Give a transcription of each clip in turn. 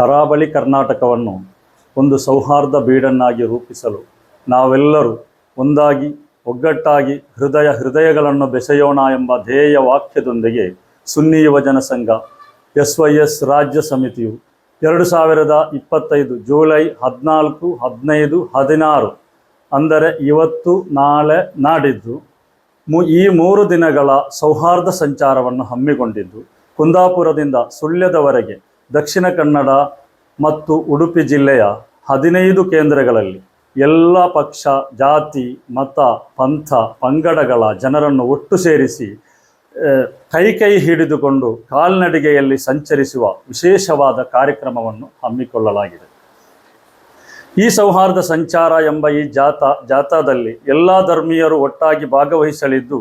ಕರಾವಳಿ ಕರ್ನಾಟಕವನ್ನು ಒಂದು ಸೌಹಾರ್ದ ಬೀಡನ್ನಾಗಿ ರೂಪಿಸಲು ನಾವೆಲ್ಲರೂ ಒಂದಾಗಿ, ಒಗ್ಗಟ್ಟಾಗಿ ಹೃದಯ ಹೃದಯಗಳನ್ನು ಬೆಸೆಯೋಣ ಎಂಬ ಧ್ಯೇಯ ವಾಕ್ಯದೊಂದಿಗೆ ಸುನ್ನಿ ಯುವಜನ ಸಂಘ, ಎಸ್ ವೈ ಎಸ್ ರಾಜ್ಯ ಸಮಿತಿಯು ಎರಡು ಸಾವಿರದ ಇಪ್ಪತ್ತೈದು ಜುಲೈ ಹದಿನಾಲ್ಕು, ಹದಿನೈದು, ಹದಿನಾರು ಅಂದರೆ ಇವತ್ತು, ನಾಳೆ ನಾಡಿದ್ದು ಮು, ಈ ಮೂರು ದಿನಗಳ ಸೌಹಾರ್ದ ಸಂಚಾರವನ್ನು ಹಮ್ಮಿಕೊಂಡಿದ್ದು ಕುಂದಾಪುರದಿಂದ ಸುಳ್ಯದವರೆಗೆ. ದಕ್ಷಿಣ ಕನ್ನಡ ಮತ್ತು ಉಡುಪಿ ಜಿಲ್ಲೆಯ ಹದಿನೈದು ಕೇಂದ್ರಗಳಲ್ಲಿ ಎಲ್ಲ ಪಕ್ಷ, ಜಾತಿ, ಮತ, ಪಂಥ, ಪಂಗಡಗಳ ಜನರನ್ನು ಒಟ್ಟು ಸೇರಿಸಿ ಕೈ ಕೈ ಹಿಡಿದುಕೊಂಡು ಕಾಲ್ನಡಿಗೆಯಲ್ಲಿ ಸಂಚರಿಸುವ ವಿಶೇಷವಾದ ಕಾರ್ಯಕ್ರಮವನ್ನು ಹಮ್ಮಿಕೊಳ್ಳಲಾಗಿದೆ. ಈ ಸೌಹಾರ್ದ ಸಂಚಾರ ಎಂಬ ಈ ಜಾಥಾ ಜಾಥಾದಲ್ಲಿ ಎಲ್ಲ ಧರ್ಮೀಯರು ಒಟ್ಟಾಗಿ ಭಾಗವಹಿಸಲಿದ್ದು,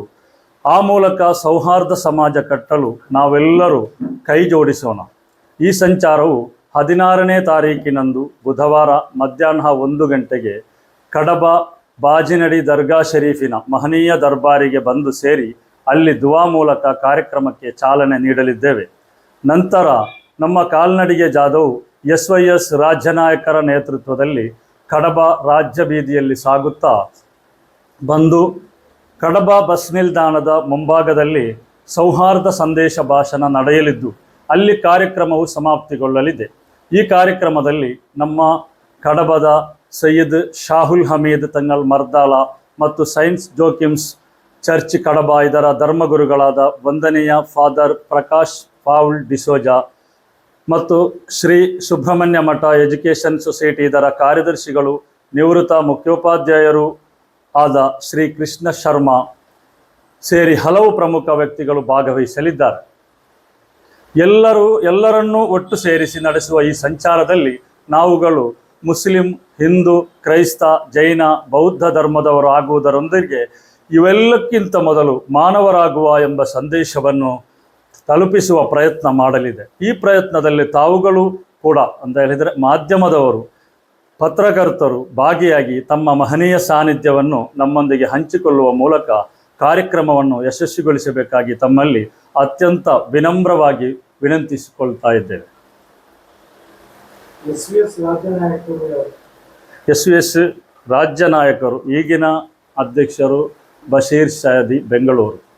ಆ ಮೂಲಕ ಸೌಹಾರ್ದ ಸಮಾಜ ಕಟ್ಟಲು ನಾವೆಲ್ಲರೂ ಕೈ ಜೋಡಿಸೋಣ. ಈ ಸಂಚಾರವು ಹದಿನಾರನೇ ತಾರೀಕಿನಂದು ಬುಧವಾರ ಮಧ್ಯಾಹ್ನ ಒಂದು ಗಂಟೆಗೆ ಕಡಬ ಬಾಜಿನಡಿ ದರ್ಗಾ ಶರೀಫಿನ ಮಹನೀಯ ದರ್ಬಾರಿಗೆ ಬಂದು ಸೇರಿ ಅಲ್ಲಿ ದುವಾ ಮೂಲಕ ಕಾರ್ಯಕ್ರಮಕ್ಕೆ ಚಾಲನೆ ನೀಡಲಿದ್ದೇವೆ. ನಂತರ ನಮ್ಮ ಕಾಲ್ನಡಿಗೆ ಜಾಧವ್ ಎಸ್ ವೈ ಎಸ್ ರಾಜ್ಯ ನಾಯಕರ ನೇತೃತ್ವದಲ್ಲಿ ಕಡಬ ರಾಜ್ಯ ಬೀದಿಯಲ್ಲಿ ಸಾಗುತ್ತಾ ಬಂದು ಕಡಬ ಬಸ್ ನಿಲ್ದಾಣದ ಮುಂಭಾಗದಲ್ಲಿ ಸೌಹಾರ್ದ ಸಂದೇಶ ಭಾಷಣ ನಡೆಯಲಿದ್ದು ಅಲ್ಲಿ ಕಾರ್ಯಕ್ರಮವು ಸಮಾಪ್ತಿಗೊಳ್ಳಲಿದೆ. ಈ ಕಾರ್ಯಕ್ರಮದಲ್ಲಿ ನಮ್ಮ ಕಡಬದ ಸೈಯದ್ ಶಾಹುಲ್ ಹಮೀದ್ ತಂಗಲ್ ಮರ್ದಾಲ ಮತ್ತು ಸೈನ್ಸ್ ಜೋಕಿಮ್ಸ್ ಚರ್ಚ್ ಕಡಬ, ಇದರ ಧರ್ಮಗುರುಗಳಾದ ವಂದನೆಯ ಫಾದರ್ ಪ್ರಕಾಶ್ ಪಾವುಲ್ ಡಿಸೋಜಾ ಮತ್ತು ಶ್ರೀ ಸುಬ್ರಹ್ಮಣ್ಯ ಮಠ ಎಜುಕೇಷನ್ ಸೊಸೈಟಿ ಇದರ ಕಾರ್ಯದರ್ಶಿಗಳು, ನಿವೃತ್ತ ಮುಖ್ಯೋಪಾಧ್ಯಾಯರು ಆದ ಶ್ರೀ ಕೃಷ್ಣ ಶರ್ಮಾ ಸೇರಿ ಹಲವು ಪ್ರಮುಖ ವ್ಯಕ್ತಿಗಳು ಭಾಗವಹಿಸಲಿದ್ದಾರೆ. ಎಲ್ಲರೂ ಎಲ್ಲರನ್ನೂ ಒಟ್ಟು ಸೇರಿಸಿ ನಡೆಸುವ ಈ ಸಂಚಾರದಲ್ಲಿ ನಾವುಗಳು ಮುಸ್ಲಿಂ, ಹಿಂದೂ, ಕ್ರೈಸ್ತ, ಜೈನ, ಬೌದ್ಧ ಧರ್ಮದವರು ಆಗುವುದರೊಂದಿಗೆ ಇವೆಲ್ಲಕ್ಕಿಂತ ಮೊದಲು ಮಾನವರಾಗುವ ಎಂಬ ಸಂದೇಶವನ್ನು ತಲುಪಿಸುವ ಪ್ರಯತ್ನ ಮಾಡಲಿದೆ. ಈ ಪ್ರಯತ್ನದಲ್ಲಿ ತಾವುಗಳು ಕೂಡ ಅಂತ ಹೇಳಿದರೆ ಮಾಧ್ಯಮದವರು, ಪತ್ರಕರ್ತರು ಭಾಗಿಯಾಗಿ ತಮ್ಮ ಮಹನೀಯ ಸಾನ್ನಿಧ್ಯವನ್ನು ನಮ್ಮೊಂದಿಗೆ ಹಂಚಿಕೊಳ್ಳುವ ಮೂಲಕ ಕಾರ್ಯಕ್ರಮವನ್ನು ಯಶಸ್ವಿಗೊಳಿಸಬೇಕಾಗಿ ತಮ್ಮಲ್ಲಿ ಅತ್ಯಂತ ವಿನಮ್ರವಾಗಿ ವಿನಂತಿಸಿಕೊಳ್ತಾ ಇದ್ದೇವೆ. ಎಸ್ ವಿ ಎಸ್ ರಾಜ್ಯ ನಾಯಕರು. ಈಗಿನ ಅಧ್ಯಕ್ಷರು ಬಶೀರ್ ಸಯದಿ ಬೆಂಗಳೂರು.